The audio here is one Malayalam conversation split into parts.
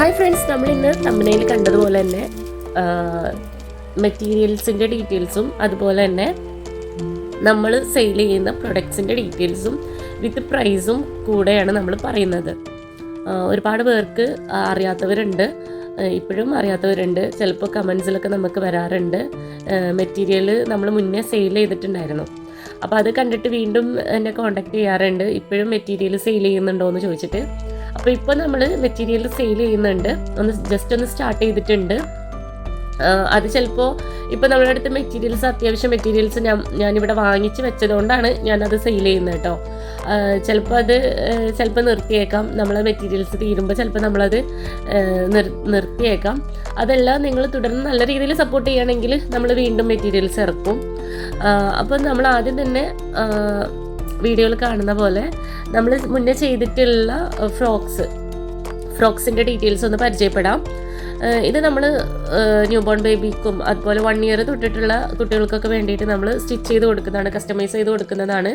ഹായ് ഫ്രണ്ട്സ് നമ്മൾ ഇന്ന് തമ്പനയിൽ കണ്ടതുപോലെ തന്നെ മെറ്റീരിയൽസിന്റെ ഡീറ്റെയിൽസും അതുപോലെ തന്നെ നമ്മൾ സെയിൽ ചെയ്യുന്ന പ്രൊഡക്ട്സിന്റെ ഡീറ്റെയിൽസും വിത്ത് പ്രൈസും കൂടെയാണ് നമ്മൾ പറയുന്നത്. ഒരുപാട് പേർക്ക് അറിയാത്തവരുണ്ട്. ഇപ്പോഴും അറിയാത്തവരുണ്ട്. ചിലപ്പോൾ കമൻസിലൊക്കെ നമുക്ക് വരാറുണ്ട്. മെറ്റീരിയൽ നമ്മൾ മുന്നേ സെയിൽ ചെയ്തിട്ടുണ്ടായിരുന്നു. അപ്പോൾ അത് കണ്ടിട്ട് വീണ്ടും എന്നെ കോണ്ടാക്ട് ചെയ്യാറുണ്ട്. ഇപ്പോഴും മെറ്റീരിയൽ സെയിൽ ചെയ്യുന്നുണ്ടോ എന്ന് ചോദിച്ചിട്ട് അപ്പോൾ ഇപ്പോൾ നമ്മൾ മെറ്റീരിയൽ സെയിൽ ചെയ്യുന്നുണ്ട്. ഒന്ന് ജസ്റ്റ് ഒന്ന് സ്റ്റാർട്ട് ചെയ്തിട്ടുണ്ട്. അത് ചിലപ്പോൾ ഇപ്പോൾ നമ്മുടെ അടുത്ത് മെറ്റീരിയൽസ് അത്യാവശ്യം മെറ്റീരിയൽസ് ഞാൻ ഞാനിവിടെ വാങ്ങിച്ച് വെച്ചതുകൊണ്ടാണ് ഞാനത് സെയിൽ ചെയ്യുന്നത് കേട്ടോ. ചിലപ്പോൾ അത് ചിലപ്പോൾ നിർത്തിയേക്കാം. നമ്മളെ മെറ്റീരിയൽസ് തീരുമ്പോൾ ചിലപ്പോൾ നമ്മളത് നിർത്തിയേക്കാം. അതെല്ലാം നിങ്ങൾ തുടർന്ന് നല്ല രീതിയിൽ സപ്പോർട്ട് ചെയ്യുകയാണെങ്കിൽ നമ്മൾ വീണ്ടും മെറ്റീരിയൽസ് ഇറക്കും. അപ്പോൾ നമ്മൾ ആദ്യം തന്നെ വീഡിയോയിൽ കാണുന്ന പോലെ നമ്മൾ മുന്നേ ചെയ്തിട്ടുള്ള ഫ്രോക്സ്. ഫ്രോക്സിന്റെ ഡീറ്റെയിൽസ് ഒന്ന് പരിചയപ്പെടാം. ഇത് നമ്മൾ ന്യൂ ബോൺ ബേബിക്കും അതുപോലെ വൺ ഇയർ തൊട്ടിട്ടുള്ള കുട്ടികൾക്കൊക്കെ വേണ്ടിയിട്ട് നമ്മൾ സ്റ്റിച്ച് ചെയ്ത് കൊടുക്കുന്നതാണ് കസ്റ്റമൈസ് ചെയ്ത് കൊടുക്കുന്നതാണ്.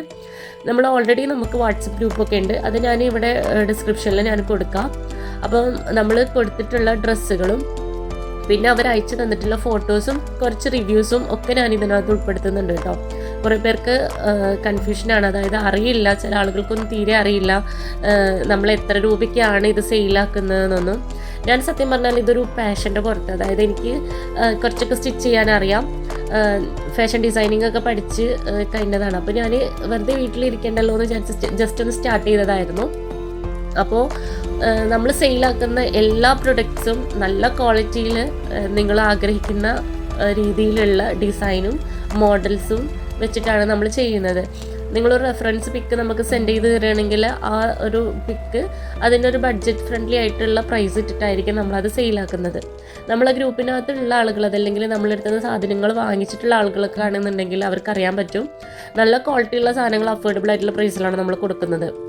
നമ്മൾ ഓൾറെഡി നമുക്ക് വാട്സപ്പ് ഗ്രൂപ്പൊക്കെ ഉണ്ട്. അത് ഞാൻ ഇവിടെ ഡിസ്ക്രിപ്ഷനിൽ ഞാൻ കൊടുക്കാം. അപ്പം നമ്മൾ കൊടുത്തിട്ടുള്ള ഡ്രസ്സുകളും പിന്നെ അവർ അയച്ചു തന്നിട്ടുള്ള ഫോട്ടോസും കുറച്ച് റിവ്യൂസും ഒക്കെ ഞാൻ ഇതിനകത്ത് ഉൾപ്പെടുത്തുന്നുണ്ട് കേട്ടോ. കുറേ പേർക്ക് കൺഫ്യൂഷനാണ് അതായത് അറിയില്ല ചില ആളുകൾക്കൊന്നും തീരെ അറിയില്ല നമ്മൾ എത്ര രൂപയ്ക്കാണ് ഇത് സെയിലാക്കുന്നതെന്നൊന്നും. ഞാൻ സത്യം പറഞ്ഞാൽ ഇതൊരു പാഷന്റെ പുറത്ത്. അതായത് എനിക്ക് കുറച്ചൊക്കെ സ്റ്റിച്ച് ചെയ്യാൻ അറിയാം. ഫാഷൻ ഡിസൈനിങ് ഒക്കെ പഠിച്ച് കഴിഞ്ഞതാണ്. അപ്പോൾ ഞാൻ വെറുതെ വീട്ടിലിരിക്കേണ്ടല്ലോ എന്ന് വിചാരിച്ച് ജസ്റ്റ് ഒന്ന് സ്റ്റാർട്ട് ചെയ്തതായിരുന്നു. അപ്പോൾ നമ്മൾ സെയിലാക്കുന്ന എല്ലാ പ്രൊഡക്ട്സും നല്ല ക്വാളിറ്റിയിൽ നിങ്ങൾ ആഗ്രഹിക്കുന്ന രീതിയിലുള്ള ഡിസൈനും മോഡൽസും വെച്ചിട്ടാണ് നമ്മൾ ചെയ്യുന്നത്. നിങ്ങളൊരു റെഫറൻസ് പിക്ക് നമുക്ക് സെൻഡ് ചെയ്ത് തരികയാണെങ്കിൽ ആ ഒരു പിക്ക് അതിന്റെ ഒരു ബഡ്ജറ്റ് ഫ്രണ്ട്ലി ആയിട്ടുള്ള പ്രൈസ് ഇട്ടിട്ടായിരിക്കും നമ്മളത് സെയിലാക്കുന്നത് നമ്മളെ ഗ്രൂപ്പിനകത്തുള്ള ആളുകൾ അതല്ലെങ്കിൽ നമ്മളെടുത്തുന്ന സാധനങ്ങൾ വാങ്ങിച്ചിട്ടുള്ള ആളുകളൊക്കെ ആണെന്നുണ്ടെങ്കിൽ അവർക്കറിയാൻ പറ്റും. നല്ല ക്വാളിറ്റിയുള്ള സാധനങ്ങൾ അഫോർഡബിൾ ആയിട്ടുള്ള പ്രൈസിലാണ് നമ്മൾ കൊടുക്കുന്നത്.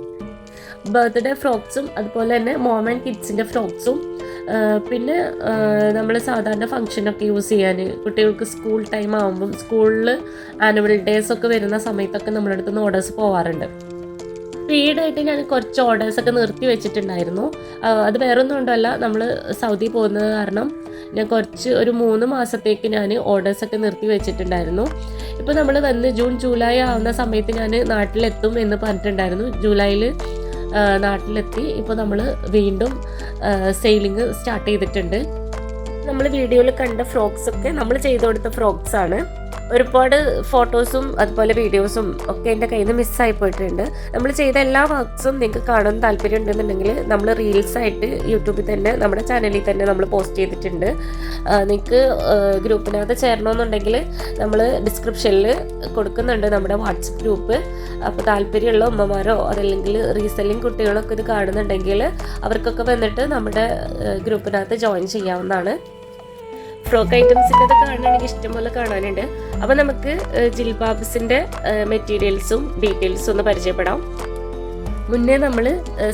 ബർത്ത്ഡേ ഫ്രോക്സും അതുപോലെ തന്നെ മോം ആൻഡ് കിഡ്സിന്റെ ഫ്രോക്സും. പിന്നെ നമ്മൾ സാധാരണ ഫംഗ്ഷനൊക്കെ യൂസ് ചെയ്യാൻ കുട്ടികൾക്ക് സ്കൂൾ ടൈം ആകുമ്പം സ്കൂളിൽ ആനുവൽ ഡേയ്സ് ഒക്കെ വരുന്ന സമയത്തൊക്കെ നമ്മുടെ അടുത്ത് നിന്ന് ഓർഡേഴ്സ് പോവാറുണ്ട്. സ്പീഡായിട്ട് ഞാൻ കുറച്ച് ഓർഡേഴ്സൊക്കെ നിർത്തി വെച്ചിട്ടുണ്ടായിരുന്നു. അത് വേറെ ഒന്നും കൊണ്ടല്ല നമ്മൾ സൗദി പോകുന്നത് കാരണം ഞാൻ കുറച്ച് ഒരു മൂന്ന് മാസത്തേക്ക് ഞാൻ ഓർഡേഴ്സൊക്കെ നിർത്തി വെച്ചിട്ടുണ്ടായിരുന്നു. ഇപ്പോൾ നമ്മൾ വന്ന് ജൂൺ ജൂലൈ ആവുന്ന സമയത്ത് ഞാൻ നാട്ടിലെത്തും എന്ന് പറഞ്ഞിട്ടുണ്ടായിരുന്നു. ജൂലൈയിൽ നാട്ടിലെത്തി. ഇപ്പോൾ നമ്മൾ വീണ്ടും സെയിലിംഗ് സ്റ്റാർട്ട് ചെയ്തിട്ടുണ്ട്. നമ്മൾ വീഡിയോയിൽ കണ്ട ഫ്രോക്സ് ഒക്കെ നമ്മൾ ചെയ്തു കൊടുത്ത ഫ്രോക്സ് ആണ്. ഒരുപാട് ഫോട്ടോസും അതുപോലെ വീഡിയോസും ഒക്കെ എന്റെ കയ്യിൽ നിന്ന് മിസ്സായി പോയിട്ടുണ്ട്. നമ്മൾ ചെയ്ത എല്ലാ വർക്ക്സും നിങ്ങൾക്ക് കാണാൻ താല്പര്യം ഉണ്ടെന്നുണ്ടെങ്കിൽ നമ്മൾ റീൽസ് ആയിട്ട് യൂട്യൂബിൽ തന്നെ നമ്മുടെ ചാനലിൽ തന്നെ നമ്മൾ പോസ്റ്റ് ചെയ്തിട്ടുണ്ട്. നിങ്ങൾക്ക് ഗ്രൂപ്പിനകത്ത് ചേരണമെന്നുണ്ടെങ്കിൽ നമ്മൾ ഡിസ്ക്രിപ്ഷനിൽ കൊടുക്കുന്നുണ്ട് നമ്മുടെ വാട്സപ്പ് ഗ്രൂപ്പ്. അപ്പോൾ താല്പര്യമുള്ള ഉമ്മമാരോ അതല്ലെങ്കിൽ റീസെല്ലിംഗ് കുട്ടികളൊക്കെ ഇത് കാണുന്നുണ്ടെങ്കിൽ അവർക്കൊക്കെ വന്നിട്ട് നമ്മുടെ ഗ്രൂപ്പിനകത്ത് ജോയിൻ ചെയ്യാവുന്നതാണ്. ഫ്രോക്ക് ഐറ്റംസിന്റെ കാണുകയാണെങ്കിൽ ഇഷ്ടംപോലെ കാണാനുണ്ട്. അപ്പോൾ നമുക്ക് ജിൽബാബ്സിന്റെ മെറ്റീരിയൽസും ഡീറ്റെയിൽസും ഒന്ന് പരിചയപ്പെടാം. മുന്നേ നമ്മൾ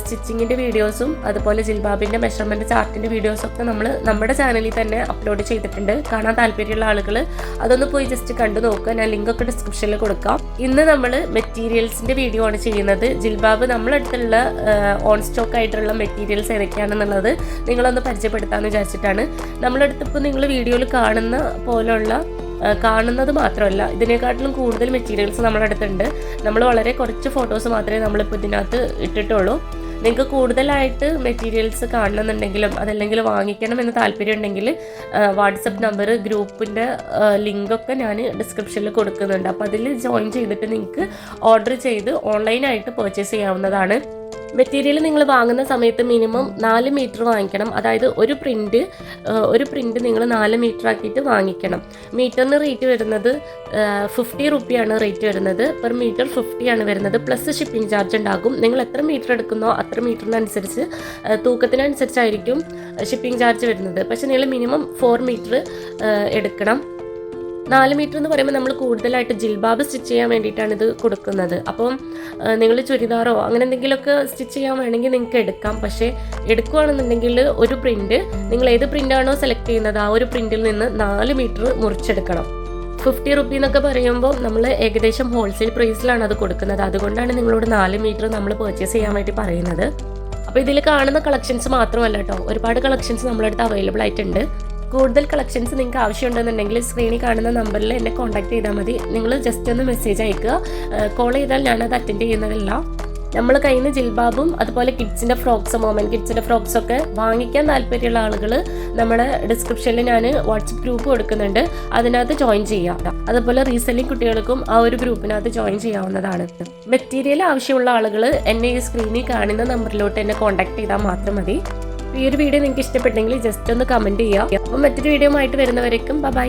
സ്റ്റിച്ചിങ്ങിന്റെ വീഡിയോസും അതുപോലെ ജിൽബാബിന്റെ മെഷർമെന്റ് ചാർട്ടിന്റെ വീഡിയോസും ഒക്കെ നമ്മൾ നമ്മുടെ ചാനലിൽ തന്നെ അപ്ലോഡ് ചെയ്തിട്ടുണ്ട്. കാണാൻ താല്പര്യമുള്ള ആളുകൾ അതൊന്ന് പോയി ജസ്റ്റ് കണ്ടു നോക്കുക. ഞാൻ ലിങ്കൊക്കെ ഡിസ്ക്രിപ്ഷനിൽ കൊടുക്കാം. ഇന്ന് നമ്മൾ മെറ്റീരിയൽസിന്റെ വീഡിയോ ആണ് ചെയ്യുന്നത്. ജിൽബാബ് നമ്മളടുത്തുള്ള ഓൺ സ്റ്റോക്ക് ആയിട്ടുള്ള മെറ്റീരിയൽസ് ഏതൊക്കെയാണെന്നുള്ളത് നിങ്ങളൊന്ന് പരിചയപ്പെടുത്താമെന്ന് വിചാരിച്ചിട്ടാണ്. നമ്മളടുത്തിപ്പോൾ നിങ്ങൾ വീഡിയോയിൽ കാണുന്ന പോലുള്ള കാണുന്നത് മാത്രമല്ല ഇതിനെക്കാട്ടിലും കൂടുതൽ മെറ്റീരിയൽസ് നമ്മുടെ അടുത്തുണ്ട്. നമ്മൾ വളരെ കുറച്ച് ഫോട്ടോസ് മാത്രമേ നമ്മളിപ്പോൾ ഇതിനകത്ത് ഇട്ടിട്ടുള്ളൂ. നിങ്ങൾക്ക് കൂടുതലായിട്ട് മെറ്റീരിയൽസ് കാണണമെന്നുണ്ടെങ്കിലും അതല്ലെങ്കിൽ വാങ്ങിക്കണം എന്ന് താല്പര്യം ഉണ്ടെങ്കിൽ വാട്സപ്പ് നമ്പർ ഗ്രൂപ്പിന്റെ ലിങ്കൊക്കെ ഞാൻ ഡിസ്ക്രിപ്ഷനിൽ കൊടുക്കുന്നുണ്ട്. അപ്പോൾ അതിൽ ജോയിൻ ചെയ്തിട്ട് നിങ്ങൾക്ക് ഓർഡർ ചെയ്ത് ഓൺലൈനായിട്ട് പർച്ചേസ് ചെയ്യാവുന്നതാണ്. മെറ്റീരിയൽ നിങ്ങൾ വാങ്ങുന്ന സമയത്ത് മിനിമം നാല് മീറ്റർ വാങ്ങിക്കണം. അതായത് ഒരു പ്രിന്റ് ഒരു പ്രിന്റ് നിങ്ങൾ നാല് മീറ്റർ ആക്കിയിട്ട് വാങ്ങിക്കണം. മീറ്ററിന് റേറ്റ് വരുന്നത് ഫിഫ്റ്റി റുപ്പിയാണ് റേറ്റ് വരുന്നത്. പെർ മീറ്റർ ഫിഫ്റ്റി ആണ് വരുന്നത്. പ്ലസ് ഷിപ്പിംഗ് ചാർജ് ഉണ്ടാകും. നിങ്ങൾ എത്ര മീറ്റർ എടുക്കുന്നോ അത്ര മീറ്ററിനനുസരിച്ച് തൂക്കത്തിനനുസരിച്ചായിരിക്കും ഷിപ്പിംഗ് ചാർജ് വരുന്നത്. പക്ഷേ നിങ്ങൾ മിനിമം ഫോർ മീറ്റർ എടുക്കണം. നാല് മീറ്റർ എന്ന് പറയുമ്പോൾ നമ്മൾ കൂടുതലായിട്ട് ജിൽബാബ് സ്റ്റിച്ച് ചെയ്യാൻ വേണ്ടിയിട്ടാണ് ഇത് കൊടുക്കുന്നത്. അപ്പം നിങ്ങൾ ചുരിദാറോ അങ്ങനെ എന്തെങ്കിലുമൊക്കെ സ്റ്റിച്ച് ചെയ്യാൻ വേണമെങ്കിൽ നിങ്ങൾക്ക് എടുക്കാം. പക്ഷേ എടുക്കുകയാണെന്നുണ്ടെങ്കിൽ ഒരു പ്രിന്റ് നിങ്ങൾ ഏത് പ്രിന്റാണോ സെലക്ട് ചെയ്യുന്നത് ആ ഒരു പ്രിന്റിൽ നിന്ന് നാല് മീറ്റർ മുറിച്ചെടുക്കണം. ഫിഫ്റ്റി റുപ്പി എന്നൊക്കെ പറയുമ്പോൾ നമ്മൾ ഏകദേശം ഹോൾസെയിൽ പ്രൈസിലാണ് അത് കൊടുക്കുന്നത്. അതുകൊണ്ടാണ് നിങ്ങളോട് നാല് മീറ്റർ നമ്മൾ പർച്ചേസ് ചെയ്യാൻ വേണ്ടി പറയുന്നത്. അപ്പോൾ ഇതിൽ കാണുന്ന കളക്ഷൻസ് മാത്രമല്ല കേട്ടോ. ഒരുപാട് കളക്ഷൻസ് നമ്മളടുത്ത് അവൈലബിൾ ആയിട്ടുണ്ട്. കൂടുതൽ കളക്ഷൻസ് നിങ്ങൾക്ക് ആവശ്യമുണ്ടെന്നുണ്ടെങ്കിൽ സ്ക്രീനിൽ കാണുന്ന നമ്പറിൽ എന്നെ കോൺടാക്ട് ചെയ്താൽ മതി. നിങ്ങൾ ജസ്റ്റ് ഒന്ന് മെസ്സേജ് അയക്കുക. കോൾ ചെയ്താൽ ഞാനത് അറ്റൻഡ് ചെയ്യുന്നതല്ല. നമ്മൾ കയ്യിൽ നിന്ന് ജിൽബാബും അതുപോലെ കിഡ്സിന്റെ ഫ്രോക്സ് മോമൻ കിഡ്സിന്റെ ഫ്രോക്സ് ഒക്കെ വാങ്ങിക്കാൻ താല്പര്യമുള്ള ആളുകൾ നമ്മുടെ ഡിസ്ക്രിപ്ഷനിൽ ഞാൻ വാട്സപ്പ് ഗ്രൂപ്പ് കൊടുക്കുന്നുണ്ട്. അതിനകത്ത് ജോയിൻ ചെയ്യാം. അതുപോലെ റീസെല്ലിംഗ് കുട്ടികൾക്കും ആ ഒരു ഗ്രൂപ്പിനകത്ത് ജോയിൻ ചെയ്യാവുന്നതാണ്. മെറ്റീരിയൽ ആവശ്യമുള്ള ആളുകൾ എന്നെ ഈ സ്ക്രീനിൽ കാണുന്ന നമ്പറിലോട്ട് എന്നെ കോൺടാക്ട് ചെയ്താൽ മാത്രം മതി. ഈ ഒരു വീഡിയോ നിങ്ങൾക്ക് ഇഷ്ടപ്പെട്ടെങ്കിൽ ജസ്റ്റ് ഒന്ന് കമന്റ് ചെയ്യുക. അപ്പം മറ്റൊരു വീഡിയോ ആയിട്ട് വരുന്നവരേക്കും ബൈ